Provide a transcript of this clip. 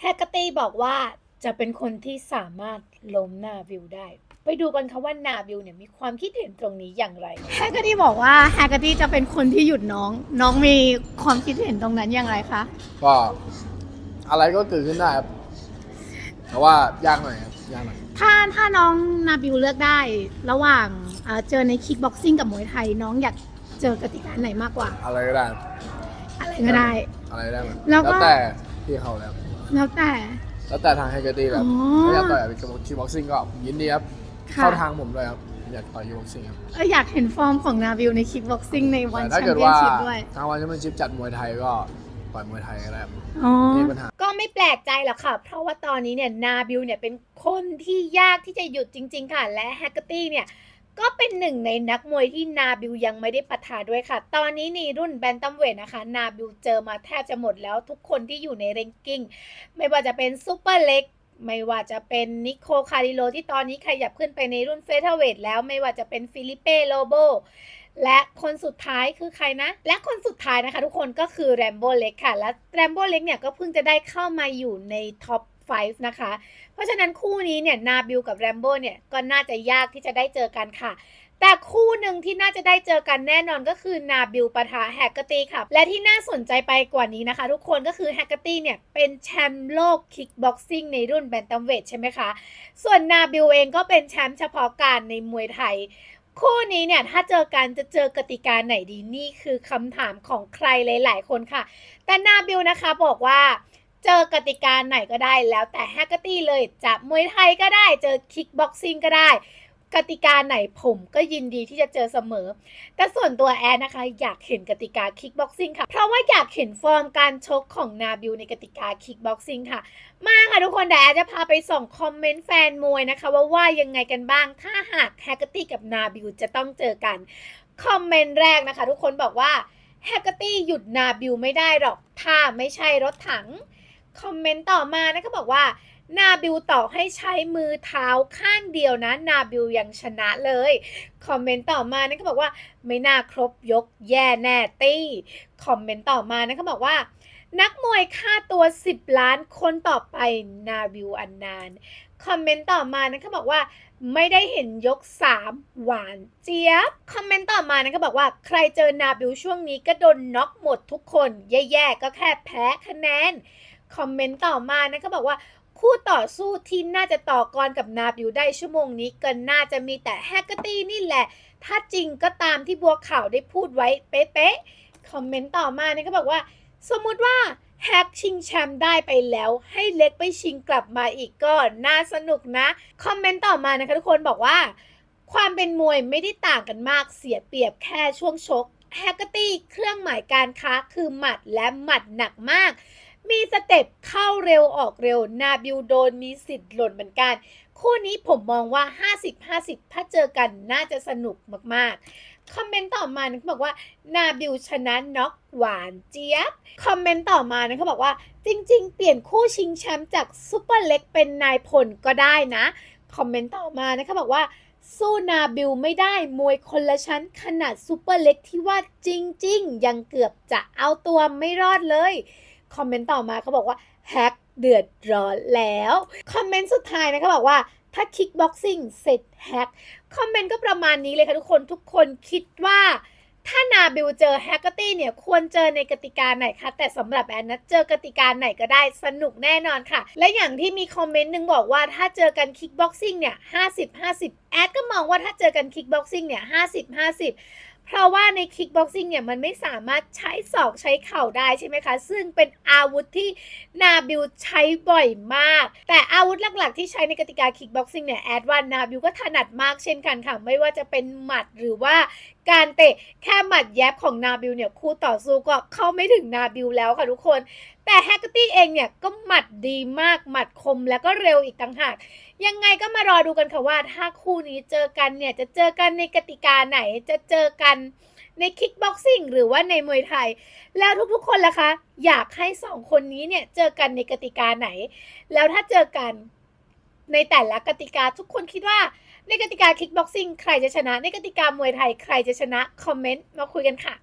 แฮกเกอร์ตี้บอกว่าจะเป็นคนที่สามารถล้มนาวิวได้ ไปดูกันค่ะว่านาวิวเนี่ยมีความคิดเห็นตรงนี้อย่างไร แฮกเกอร์ตี้บอกว่าแฮกเกอร์ตี้จะเป็นคนที่หยุดน้อง น้องมีความคิดเห็นตรงนั้นอย่างไรคะ ก็อะไรก็เกิดขึ้นได้ครับแต่ว่ายากหน่อยครับยากหน่อย ถ้าถ้าน้องนาบิวเลือกได้ ระหว่างเอ่อเจอในคิกบ็อกซิ่งกับมวยไทย น้องอยากเจอกติกาไหนมากกว่า อะไรก็ได้ครับอะไรก็ได้ อะไรก็ได้หมดแล้วก็แต่ที่เขาแล้ว แล้วแต่ แล้วแต่ทางไฮเกอร์ตี้แบอ๋บอถ้าอยากต่อยกับคิวบ็อกซิ่งก็ยินดีครับ ค่ะ เข้าทางผมด้วยครับ อยากต่อยคิวบ็อกซิ่งครับเอออยากเห็นฟอร์มของนาบิวในคิกบ็อกซิ่งในวันแต่แชถ้ามเกิดเปี้ยนว่าชิพด้วย ทางวันแชมเปี้ยนชิพจัดมวยไทยก็ต่อยมวยไทยก็ได้ครับอ๋อ ไม่มีปัญหา ก็ไม่แปลกใจหรอกค่ะ เพราะว่าตอนนี้เนี่ยนาบิวเนี่ยเป็นคนที่ยากที่จะหยุดจริง ๆ ค่ะ และแฮกเกอร์ตี้เนี่ย ก็เป็นหนึ่งในนักมวยที่นาบิวยังไม่ได้ปะทะด้วยค่ะ ตอนนี้ในรุ่นแบนตัมเวทนะคะ นาบิวเจอมาแทบจะหมดแล้วทุกคนที่อยู่ในเรนกิ้ง ไม่ว่าจะเป็นซูเปอร์เล็ก ไม่ว่าจะเป็นนิโคคาริโลที่ตอนนี้ขยับขึ้นไปในรุ่นเฟเธอร์เวทแล้วไม่ว่าจะเป็นฟิลิเป้โลโบและคนสุดท้ายคือใครนะ และคนสุดท้ายนะคะทุกคนก็คือแรมโบ้เล็กค่ะ และแรมโบ้เล็กเนี่ยก็เพิ่งจะได้เข้ามาอยู่ในท็อป 5 นะคะ เพราะฉะนั้นคู่นี้เนี่ยนาบิลกับแรมโบ้เนี่ยก็น่าจะยากที่จะได้เจอกันค่ะ แต่คู่หนึ่งที่น่าจะได้เจอกันแน่นอนก็คือนาบิลปะทะแฮกเกอร์ตี้ค่ะ และที่น่าสนใจไปกว่านี้นะคะ ทุกคนก็คือแฮกเกอร์ตี้เนี่ยเป็นแชมป์โลกคิกบ็อกซิ่งในรุ่นแบนตัมเวทใช่ไหมคะ ส่วนนาบิลเองก็เป็นแชมป์เฉพาะการในมวยไทยคู่นี้เนี่ยถ้าเจอกันจะเจอกติกาไหนดีนี่คือคำถามของใครหลาย ๆ คนค่ะ แต่นาบิลนะคะบอกว่า เจอกติกาไหนก็ได้แล้วแต่แฮกเกอร์ตี้เลยจะมวยไทยก็ได้เจอคิกบ็อกซิ่งก็ได้ กติกาไหนผมก็ยินดีที่จะเจอเสมอ แต่ส่วนตัวแอนนะคะ อยากเห็นกติกาคิกบ็อกซิ่งค่ะ เพราะว่าอยากเห็นฟอร์มการชกของนาบิลในกติกาคิกบ็อกซิ่งค่ะ มาค่ะทุกคนเดี๋ยวแอนจะพาไปส่งคอมเมนต์แฟนมวยนะคะ ว่าว่ายังไงกันบ้าง ถ้าหากแฮกเกอร์ตี้กับนาบิลจะต้องเจอกันคอมเมนต์แรกนะคะ ทุกคนบอกว่าแฮกเกอร์ตี้หยุดนาบิลไม่ได้หรอก ถ้าไม่ใช่รถถัง คอมเมนต์ต่อมานะคะบอกว่านาบิลต่อให้ใช้มือเท้าข้างเดียวนะ นาบิลยังชนะเลย คอมเมนต์ต่อมานะก็บอกว่า ไม่น่าครบยกแย่แน่ตี้ คอมเมนต์ต่อมานะเขาบอกว่า นักมวยค่าตัว 10 ล้านคนต่อไปนาบิลอันนาน คอมเมนต์ต่อมานะเขาบอกว่า ไม่ได้เห็นยก 3 หวานเจี๊ยบ คอมเมนต์ต่อมานะเขาบอกว่า ใครเจอนาบิลช่วงนี้ก็โดนน็อกหมดทุกคน แย่ๆก็แค่แพ้คะแนน คอมเมนต์ต่อมานะเขาบอกว่าคู่ต่อสู้ที่น่าจะต่อกรกับนาบิวได้ชั่วโมงนี้ก็น่าจะมีแต่แฮกเกอร์ตี้นี่แหละ ถ้าจริงก็ตามที่บัวข่าวได้พูดไว้เป๊ะๆ คอมเมนต์ต่อมาเนี่ยก็บอกว่า สมมุติว่าแฮกชิงแชมป์ได้ไปแล้ว ให้เล็กไปชิงกลับมาอีกก็น่าสนุกนะ คอมเมนต์ต่อมานะคะทุกคนบอกว่า ความเป็นมวยไม่ได้ต่างกันมากเสียเปรียบแค่ช่วงชกแฮกเกอร์ตี้เครื่องหมายการค้าคือหมัดและหมัดหนักมาก มีสเต็ปเข้าเร็วออกเร็ว นาบิวโดนมีสิทธิ์หล่นเหมือนกัน คู่นี้ผมมองว่า 50-50 ถ้าเจอกันน่าจะสนุกมากๆ คอมเมนต์ต่อมานะเขาบอกว่า นาบิวชนะน็อกหวานเจี๊ยบ คอมเมนต์ต่อมานะเขาบอกว่า จริง ๆ เปลี่ยนคู่ชิงแชมป์จากซูเปอร์เล็กเป็นนายพลก็ได้นะ คอมเมนต์ต่อมานะเขาบอกว่าสู้นาบิลไม่ได้มวยคนละชั้นขนาดซูเปอร์เล็กที่ว่าจริง ๆ ยังเกือบจะเอาตัวไม่รอดเลย คอมเมนต์ต่อมาเขาบอกว่าแฮกเดือดร้อนแล้ว คอมเมนต์สุดท้ายนะเขาบอกว่าถ้าคิกบ็อกซิ่งเสร็จแฮกคอมเมนต์ก็ประมาณนี้เลยค่ะทุกคนทุกคนคิดว่าถ้านาบิลเจอแฮกเกอร์ตี้เนี่ยควรเจอในกติกาไหนคะแต่สำหรับแอนนะเจอกติกาไหนก็ได้สนุกแน่นอนค่ะ และอย่างที่มีคอมเมนต์หนึ่งบอกว่าถ้าเจอกันคิกบ็อกซิ่งเนี่ย50 50แอดก็มองว่าถ้าเจอกันคิกบ็อกซิ่งเนี่ย50 50 เพราะว่าในคิกบ็อกซิ่งเนี่ยมันไม่สามารถใช้ศอกใช้เข่าได้ใช่ไหมคะ ซึ่งเป็นอาวุธที่นาบิลใช้บ่อยมาก แต่อาวุธหลักๆ ที่ใช้ในกติกาคิกบ็อกซิ่งเนี่ยแอดวานนาบิลก็ถนัดมากเช่นกันค่ะ ไม่ว่าจะเป็นหมัดหรือว่า การเตะแค่หมัดแยบของนาบิลเนี่ยคู่ต่อสู้ก็เข้าไม่ถึงนาบิลแล้วค่ะทุกคน แต่แฮกเกอร์ตี้เองเนี่ยก็หมัดดีมากหมัดคมแล้วก็เร็วอีกต่างหาก ยังไงก็มารอดูกันค่ะว่า ถ้าคู่นี้เจอกันเนี่ยจะเจอกันในกติกาไหนจะเจอกันในคิกบ็อกซิ่งหรือว่าในมวยไทย แล้วทุกๆคนล่ะคะ อยากให้สองคนนี้เนี่ยเจอกันในกติกาไหน แล้วถ้าเจอกัน ในแต่ละกติกาทุกคนคิดว่าในกติกาคิกบ็อกซิ่งใครจะชนะ ในกติกามวยไทยใครจะชนะ คอมเมนต์มาคุยกันค่ะ